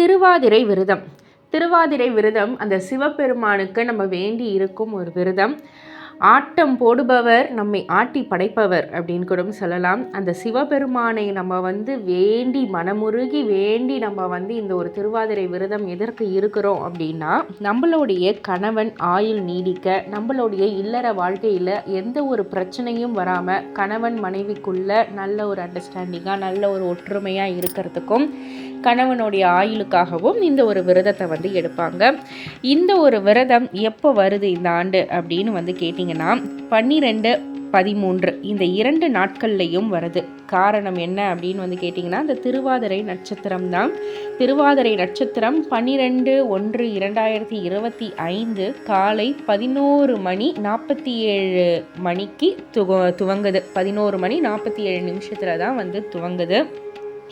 திருவாதிரை விரதம். திருவாதிரை விரதம் அந்த சிவபெருமானுக்கு நம்ம வேண்டி இருக்கும் ஒரு விரதம். ஆட்டம் போடுபவர் நம்மை ஆட்டி படைப்பவர் அப்படின்னு கூட சொல்லலாம். அந்த சிவபெருமானை நம்ம வந்து வேண்டி மனமுருகி வேண்டி நம்ம வந்து இந்த ஒரு திருவாதிரை விரதம் எதற்கு இருக்கிறோம் அப்படின்னா நம்மளுடைய கணவன் ஆயுள் நீடிக்க நம்மளுடைய இல்லற வாழ்க்கையில் எந்த ஒரு பிரச்சனையும் வராமல் கணவன் மனைவிக்குள்ள நல்ல ஒரு அண்டர்ஸ்டாண்டிங்காக நல்ல ஒரு ஒற்றுமையாக இருக்கிறதுக்கும் கணவனுடைய ஆயுளுக்காகவும் இந்த ஒரு விரதத்தை வந்து எடுப்பாங்க. இந்த ஒரு விரதம் எப்போ வருது இந்த ஆண்டு அப்படின்னு வந்து கேட்டிங்கன்னா பன்னிரெண்டு பதிமூன்று இந்த இரண்டு நாட்கள்லையும் வருது. காரணம் என்ன அப்படின்னு வந்து கேட்டிங்கன்னா இந்த திருவாதிரை நட்சத்திரம் தான். திருவாதிரை நட்சத்திரம் பன்னிரெண்டு ஒன்று இரண்டாயிரத்தி இருபத்தி ஐந்து காலை பதினோரு மணி நாற்பத்தி ஏழு மணிக்கு துவ துவங்குது. பதினோரு மணி நாற்பத்தி ஏழு நிமிஷத்தில் தான் வந்து துவங்குது.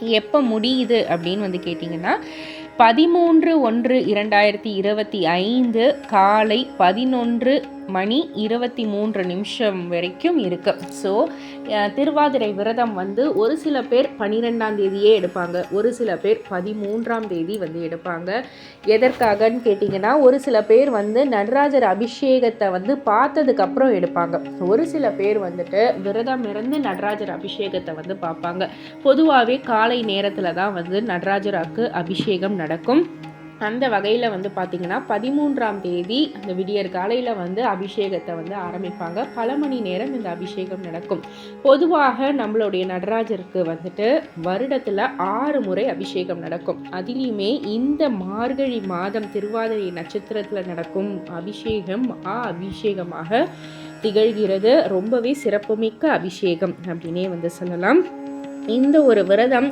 எப்போ முடியுது அப்படின்னு வந்து கேட்டிங்கன்னா பதிமூன்று ஒன்று இரண்டாயிரத்தி இருபத்தி ஐந்து காலை பதினொன்று மணி இருபத்தி மூன்று நிமிஷம் வரைக்கும் இருக்குது ஸோ திருவாதிரை விரதம் வந்து ஒரு சில பேர் பன்னிரெண்டாம் தேதியே எடுப்பாங்க. ஒரு சில பேர் பதிமூன்றாம் தேதி வந்து எடுப்பாங்க. எதற்காகன்னு கேட்டிங்கன்னா ஒரு சில பேர் வந்து நடராஜர் அபிஷேகத்தை வந்து பார்த்ததுக்கப்புறம் எடுப்பாங்க. ஒரு சில பேர் வந்துட்டு விரதம் இருந்து நடராஜர் அபிஷேகத்தை வந்து பார்ப்பாங்க. பொதுவாகவே காலை நேரத்தில் தான் வந்து நடராஜராக்கு அபிஷேகம் நடக்கும். அந்த வகையில் வந்து பார்த்திங்கன்னா பதிமூன்றாம் தேதி அந்த விடியற் காலையில் வந்து அபிஷேகத்தை வந்து ஆரம்பிப்பாங்க. பல மணி நேரம் இந்த அபிஷேகம் நடக்கும். பொதுவாக நம்மளுடைய நடராஜருக்கு வந்துட்டு வருடத்தில் ஆறு முறை அபிஷேகம் நடக்கும். அதுலேயுமே இந்த மார்கழி மாதம் திருவாதிரை நட்சத்திரத்தில் நடக்கும் அபிஷேகம் ஆ அபிஷேகமாக திகழ்கிறது. ரொம்பவே சிறப்புமிக்க அபிஷேகம் அப்படின்னே வந்து சொல்லலாம். இந்த ஒரு விரதம்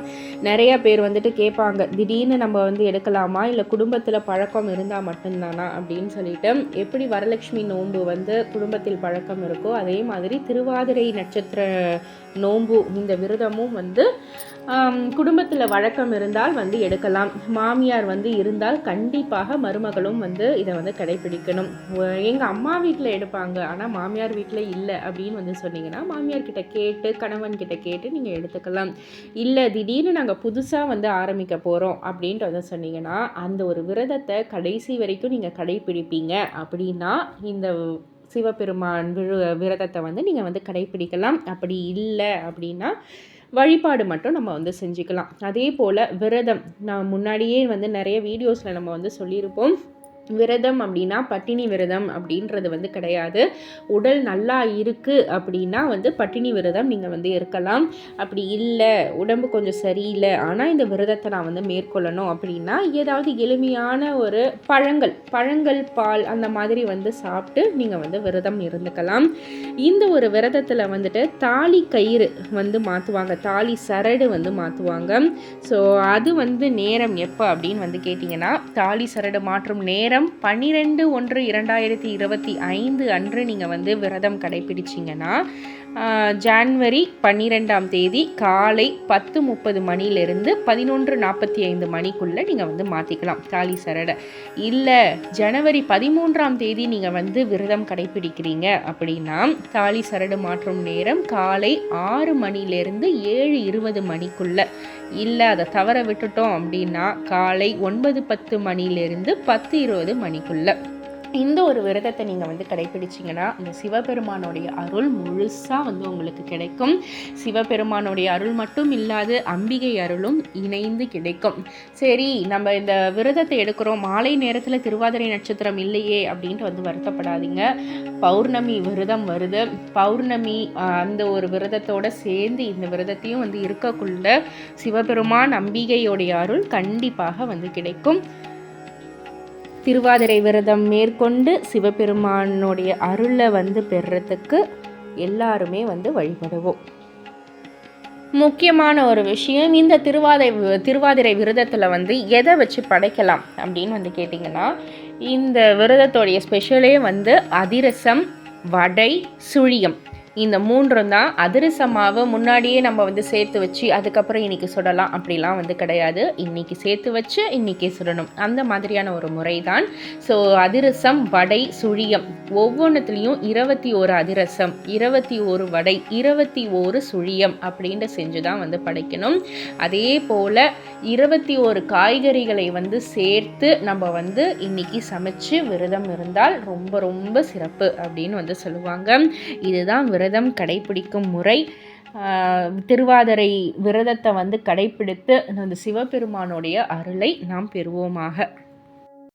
நிறைய பேர் வந்துட்டு கேட்பாங்க திடீர்னு நம்ம வந்து எடுக்கலாமா? இல்லை குடும்பத்தில் பழக்கம் இருந்தால் மட்டும்தானா? அப்படின்னு சொல்லிட்டு எப்படி வரலட்சுமி நோன்பு வந்து குடும்பத்தில் பழக்கம் இருக்கோ அதே மாதிரி திருவாதிரை நட்சத்திர நோன்பு இந்த விரதமும் வந்து குடும்பத்தில் வழக்கம் இருந்தால் வந்து எடுக்கலாம். மாமியார் வந்து இருந்தால் கண்டிப்பாக மருமகளும் வந்து இதை வந்து கடைபிடிக்கணும். எங்கள் அம்மா வீட்டில் எடுப்பாங்க ஆனால் மாமியார் வீட்டில் இல்லை அப்படின்னு வந்து சொன்னீங்கன்னா மாமியார் கிட்ட கேட்டு கணவன் கிட்ட கேட்டு நீங்கள் எடுத்துக்கலாம். இல்லை திடீர்னு நாங்கள் புதுசாக வந்து ஆரம்பிக்க போகிறோம் அப்படின்றத சொன்னீங்கன்னா அந்த ஒரு விரதத்தை கடைசி வரைக்கும் நீங்கள் கடைபிடிப்பீங்க அப்படின்னா இந்த சிவபெருமான் விழு விரதத்தை வந்து நீங்கள் வந்து கடைபிடிக்கலாம் அப்படி இல்லை அப்படின்னா வழிபாடு மட்டும் நம்ம வந்து செஞ்சுக்கலாம். அதே போல் விரதம் நான் முன்னாடியே வந்து நிறைய வீடியோஸில் நம்ம வந்து சொல்லியிருப்போம். விரதம் அப்படின்னா பட்டினி விரதம் அப்படின்றது வந்து கிடையாது. உடல் நல்லா இருக்குது அப்படின்னா வந்து பட்டினி விரதம் நீங்கள் வந்து இருக்கலாம். அப்படி இல்லை உடம்பு கொஞ்சம் சரியில்லை ஆனால் இந்த விரதத்தை நான் வந்து மேற்கொள்ளணும் அப்படின்னா ஏதாவது எளிமையான ஒரு பழங்கள் பழங்கள் பால் அந்த மாதிரி வந்து சாப்பிட்டு நீங்கள் வந்து விரதம் இருந்துக்கலாம். இந்த ஒரு விரதத்தில் வந்துட்டு தாலி கயிறு வந்து மாற்றுவாங்க தாலி சரடு வந்து மாற்றுவாங்க ஸோ அது வந்து நேரம் எப்போ அப்படின்னு வந்து கேட்டிங்கன்னா தாலி சரடு மாற்றும் நேரம் நேரம் பன்னிரெண்டு ஒன்று இரண்டாயிரத்தி இருபத்தி ஐந்து அன்று நீங்கள் வந்து விரதம் கடைபிடிச்சிங்கன்னா ஜான்வரி பன்னிரெண்டாம் தேதி காலை பத்து முப்பது மணிலேருந்து பதினொன்று நாற்பத்தி ஐந்து மணிக்குள்ளே நீங்கள் வந்து மாற்றிக்கலாம் தாலி சரடை. இல்லை ஜனவரி பதிமூன்றாம் தேதி நீங்கள் வந்து விரதம் கடைபிடிக்கிறீங்க அப்படின்னா தாலி சரடு மாற்றும் நேரம் காலை ஆறு மணிலேருந்து ஏழு இருபது மணிக்குள்ளே. இல்லை அதை தவற விட்டுட்டோம் அப்படின்னா காலை ஒன்பது பத்து மணிலேருந்து பத்து இருபது மணிக்குள்ளே. இந்த ஒரு விரதத்தை நீங்கள் வந்து கடைபிடிச்சிங்கன்னா இந்த சிவபெருமானுடைய அருள் முழுசாக வந்து உங்களுக்கு கிடைக்கும். சிவபெருமானுடைய அருள் மட்டும் இல்லாது அம்பிகை அருளும் இணைந்து கிடைக்கும். சரி நம்ம இந்த விரதத்தை எடுக்கிறோம். மாலை நேரத்தில் திருவாதிரை நட்சத்திரம் இல்லையே அப்படின்ட்டு வந்து வருத்தப்படாதீங்க. பௌர்ணமி விரதம் வருது. பௌர்ணமி அந்த ஒரு விரதத்தோடு சேர்ந்து இந்த விரதத்தையும் வந்து இருக்கக்குள்ள சிவபெருமான் அம்பிகையோடைய அருள் கண்டிப்பாக வந்து கிடைக்கும். திருவாதிரை விரதம் மேற்கொண்டு சிவபெருமானுடைய அருளை வந்து பெறத்துக்கு எல்லாருமே வந்து வழிபடுவோம். முக்கியமான ஒரு விஷயம் இந்த திருவாதை திருவாதிரை விரதத்தில் வந்து எதை வச்சு படைக்கலாம் அப்படின்னு வந்து கேட்டிங்கன்னா இந்த விரதத்தோடைய ஸ்பெஷலே வந்து அதிரசம் வடை சுழியம். இந்த மூன்றும் தான் அதிரச மாவு முன்னாடியே நம்ம வந்து சேர்த்து வச்சு அதுக்கப்புறம் இன்றைக்கி சுடலாம். அப்படிலாம் வந்து கிடையாது. இன்றைக்கி சேர்த்து வச்சு இன்றைக்கி சுடணும். அந்த மாதிரியான ஒரு முறை தான் ஸோ அதிரசம் வடை சுழியம். ஒவ்வொன்றத்துலேயும் இருபத்தி ஒரு அதிரசம் இருபத்தி ஒரு வடை இருபத்தி ஒரு சுழியம் அப்படின்ட்டு செஞ்சு தான் வந்து படைக்கணும். அதே போல் இருபத்தி ஒரு காய்கறிகளை வந்து சேர்த்து நம்ம வந்து இன்றைக்கி சமைச்சு விரதம் இருந்தால் ரொம்ப ரொம்ப சிறப்பு அப்படின்னு வந்து சொல்லுவாங்க. இதுதான் விரதம் கடைபிடிக்கும் முறை திருவாதிரை விரதத்தை வந்து கடைபிடித்து அந்த சிவபெருமானுடைய அருளை நாம் பெறுவோமாக.